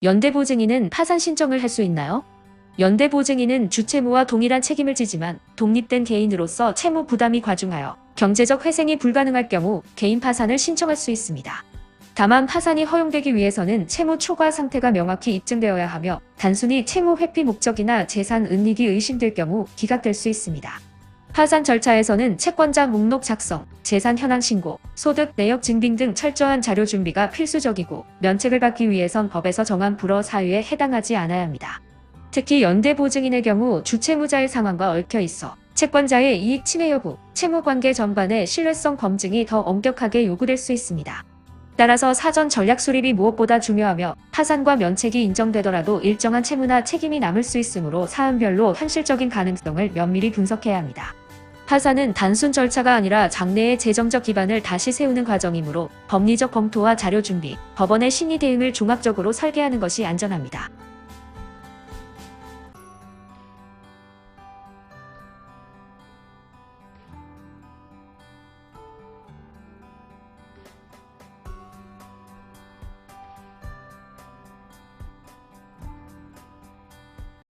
연대보증인은 파산 신청을 할 수 있나요? 연대보증인은 주채무와 동일한 책임을 지지만 독립된 개인으로서 채무 부담이 과중하여 경제적 회생이 불가능할 경우 개인 파산을 신청할 수 있습니다. 다만 파산이 허용되기 위해서는 채무 초과 상태가 명확히 입증되어야 하며 단순히 채무 회피 목적이나 재산 은닉이 의심될 경우 기각될 수 있습니다. 파산 절차에서는 채권자 목록 작성, 재산 현황 신고, 소득 내역 증빙 등 철저한 자료 준비가 필수적이고 면책을 받기 위해선 법에서 정한 불허 사유에 해당하지 않아야 합니다. 특히 연대 보증인의 경우 주채무자의 상황과 얽혀 있어 채권자의 이익 침해 여부, 채무 관계 전반의 신뢰성 검증이 더 엄격하게 요구될 수 있습니다. 따라서 사전 전략 수립이 무엇보다 중요하며 파산과 면책이 인정되더라도 일정한 채무나 책임이 남을 수 있으므로 사안별로 현실적인 가능성을 면밀히 분석해야 합니다. 파산은 단순 절차가 아니라 장래의 재정적 기반을 다시 세우는 과정이므로 법리적 검토와 자료 준비, 법원의 심리 대응을 종합적으로 설계하는 것이 안전합니다.